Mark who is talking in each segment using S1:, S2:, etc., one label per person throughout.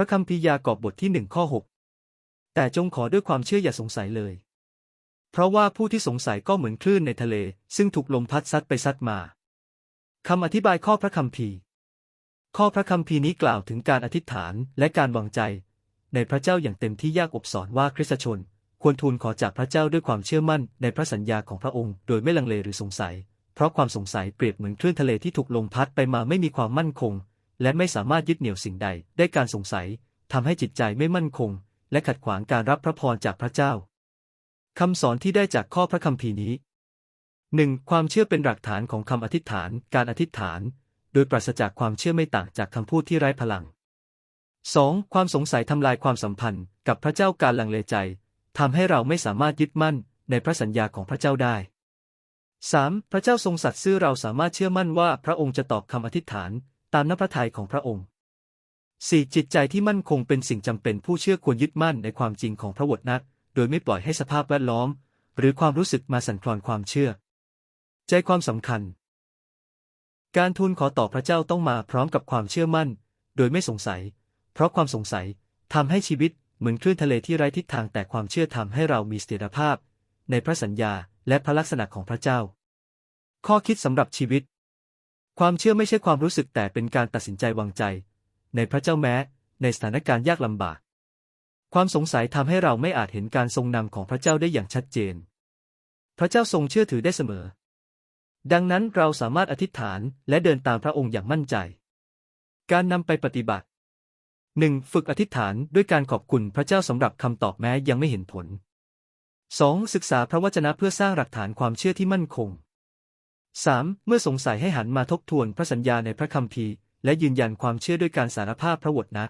S1: ระคัมภีร์ยากอบบทที่หนึ่งข้อหกแต่จงขอด้วยความเชื่ออย่าสงสัยเลย เพราะว่าผู้ที่สงสัยก็เหมือนคลื่นในทะเล ซึ่งถูกลมพัดซัดไปซัดมาคำอธิบายข้อพระคัมภีร์ ข้อพระคัมภีร์นี้กล่าวถึงการอธิษฐานและการวางใจ ในพระเจ้าอย่างเต็มที่ยากอบสอนว่าคริสตชน ควรทูลขอจากพระเจ้าด้วยความเชื่อมั่นในพระสัญญาของพระองค์ โดยไม่ลังเลหรือสงสัย เพราะความสงสัยเปรียบเหมือนคลื่นทะเลที่ถูกลมพัดไปมาไม่มีความมั่นคง และไม่สามารถยึดเหนี่ยวสิ่งใดได้การสงสัยทำให้จิตใจไม่มั่นคง และขัดขวางการรับพระพรจากพระเจ้าคำสอนที่ได้จากข้อพระคัมภีร์นี้ 1. ความเชื่อเป็นหลักฐานของคำอธิษฐาน การอธิษฐาน โดยปราศจากความเชื่อไม่ต่างจากคำพูดที่ไร้พลัง 2. ความสงสัยทำลายความสัมพันธ์กับพระเจ้าการลังเลใจทำให้เราไม่สามารถยึดมั่นในพระสัญญาของพระเจ้าได้ 3. พระเจ้าทรงสัตย์ซื่อเราสามารถเชื่อมั่นว่าพระองค์จะตอบคำอธิษฐาน ตามน้ำพระทัยของพระองค์ 4. จิตใจที่มั่นคงเป็นสิ่งจำเป็นผู้เชื่อควรยึดมั่นในความจริงของพระวจนะโดยไม่ปล่อยให้สภาพแวดล้อม หรือความรู้สึกมาสั่นคลอนความเชื่อ ใจความสำคัญ การทูลขอต่อพระเจ้าต้องมาพร้อมกับความเชื่อมั่น โดยไม่สงสัย เพราะความสงสัยทำให้ชีวิตเหมือนคลื่นทะเลที่ไร้ทิศทางแต่ความเชื่อทำให้เรามีเสถียรภาพ ในพระสัญญาและพระลักษณะของพระเจ้า ข้อคิดสำหรับชีวิต ความเชื่อไม่ใช่ความรู้สึกแต่เป็นการตัดสินใจวางใจ ในพระเจ้าแม้ ในสถานการณ์ยากลำบาก ความสงสัยทำให้เราไม่อาจเห็นการทรงนำของพระเจ้าได้อย่างชัดเจน พระเจ้าทรงเชื่อถือได้เสมอ ดังนั้นเราสามารถอธิษฐานและเดินตามพระองค์อย่างมั่นใจ การนำไปปฏิบัติ 1. ฝึกอธิษฐานด้วยการขอบคุณพระเจ้าสำหรับคำตอบแม้ยังไม่เห็นผล 2. ศึกษาพระวจนะเพื่อสร้างหลักฐานความเชื่อที่มั่นคง 3. เมื่อสงสัยให้หันมาทบทวนพระสัญญาในพระคัมภีร์ และยืนยันความเชื่อด้วยการสารภาพพระวจนะ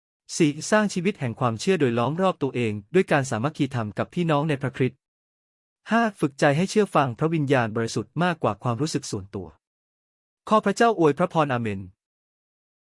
S1: 4. สร้างชีวิตแห่งความเชื่อโดยล้อมรอบตัวเอง ด้วยการสามัคคีธรรมกับพี่น้องในพระคริสต์ 5. ฝึกใจให้เชื่อฟังพระวิญญาณบริสุทธิ์มากกว่าความรู้สึกส่วนตัวขอพระเจ้าอวยพระพรอาเมน